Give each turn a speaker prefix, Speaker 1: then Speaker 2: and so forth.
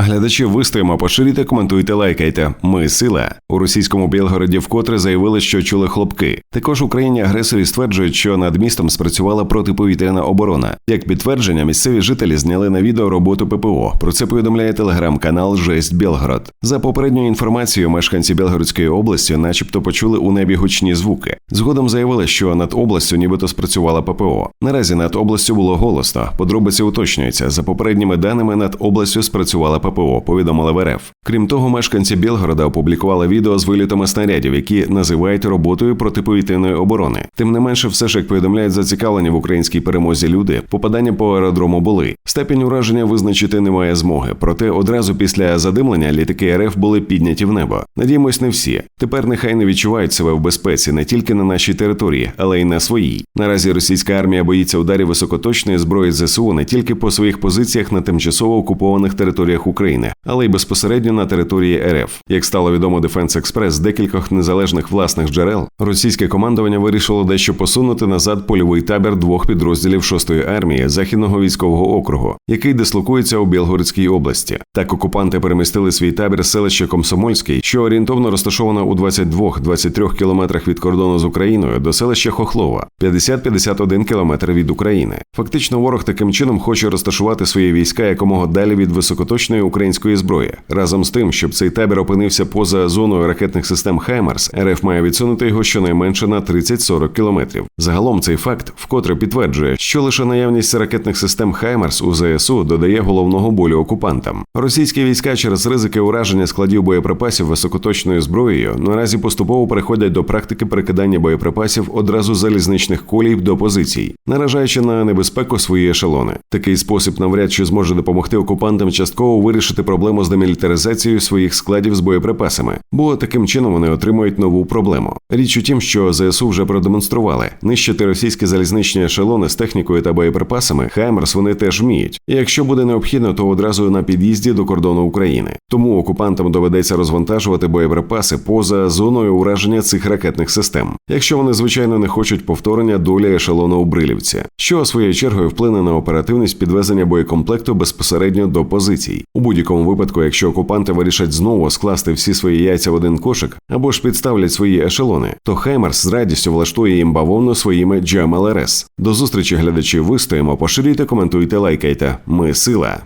Speaker 1: Глядачі вистоїмо, поширюйте, коментуйте, лайкайте. Ми сила у російському Білгороді вкотре заявили, що чули хлопки. Також Україні агресорі стверджують, що над містом спрацювала протиповітряна оборона. Як підтвердження, місцеві жителі зняли на відео роботу ППО. Про це повідомляє телеграм-канал Жесть Білгород. За попередньою інформацією, мешканці Білгородської області, начебто, почули у небі гучні звуки. Згодом заявили, що над областю нібито спрацювала ППО. Наразі над областю було голосно. Подробиці уточнюються. За попередніми даними над областю спрацювала ППО. Повідомили в РФ. Крім того, мешканці Білгорода опублікували відео з вилітами снарядів, які називають роботою протиповітряної оборони. Тим не менше, все ж як повідомляють зацікавлені в українській перемозі люди, попадання по аеродрому були. Степінь ураження визначити немає змоги. Проте одразу після задимлення літаки РФ були підняті в небо. Надіємось, не всі. Тепер нехай не відчувають себе в безпеці не тільки на нашій території, але й на своїй. Наразі російська армія боїться ударів високоточної зброї ЗСУ не тільки по своїх позиціях на тимчасово окупованих територіях України, але й безпосередньо на території РФ. Як стало відомо Дефенс Експрес, з декількох незалежних власних джерел російське командування вирішило дещо посунути назад польовий табір двох підрозділів 6-ї армії західного військового округу, який дислокується у Білгородській області. Так окупанти перемістили свій табір з селища Комсомольський, що орієнтовно розташовано у 22-23 кілометрах від кордону з Україною до селища Хохлова, 50-51 кілометр від України. Фактично, ворог таким чином хоче розташувати свої війська якомога далі від високоточної української зброї. Разом з тим, щоб цей табір опинився поза зоною ракетних систем Хаймерс, РФ має відсунути його щонайменше на 30-40 кілометрів. Загалом цей факт вкотре підтверджує, що лише наявність ракетних систем Хаймерс у ЗСУ додає головного болю окупантам. Російські війська через ризики ураження складів боєприпасів високоточною зброєю наразі поступово переходять до практики перекидання боєприпасів одразу залізничних колій до позицій, наражаючи на небезпеку свої ешелони. Такий спосіб навряд чи зможе допомогти окупантам частково вирішити проблему з демілітаризацією своїх складів з боєприпасами, бо таким чином вони отримують нову проблему. Річ у тім, що ЗСУ вже продемонстрували нищити російські залізничні ешелони з технікою та боєприпасами. Хаймерс вони теж вміють. І якщо буде необхідно, то одразу на під'їзді до кордону України. Тому окупантам доведеться розвантажувати боєприпаси поза зоною ураження цих ракетних систем, якщо вони звичайно не хочуть повторення долі ешелону у Брилівці, що своєю чергою вплине на оперативність підвезення боєкомплекту безпосередньо до позицій. У будь-якому випадку, якщо окупанти вирішать знову скласти всі свої яйця в один кошик або ж підставлять свої ешелони, то Хаймерс з радістю влаштує їм бавовну своїми GMLRS. До зустрічі глядачі вистоїмо, поширюйте, коментуйте, лайкайте. Ми сила.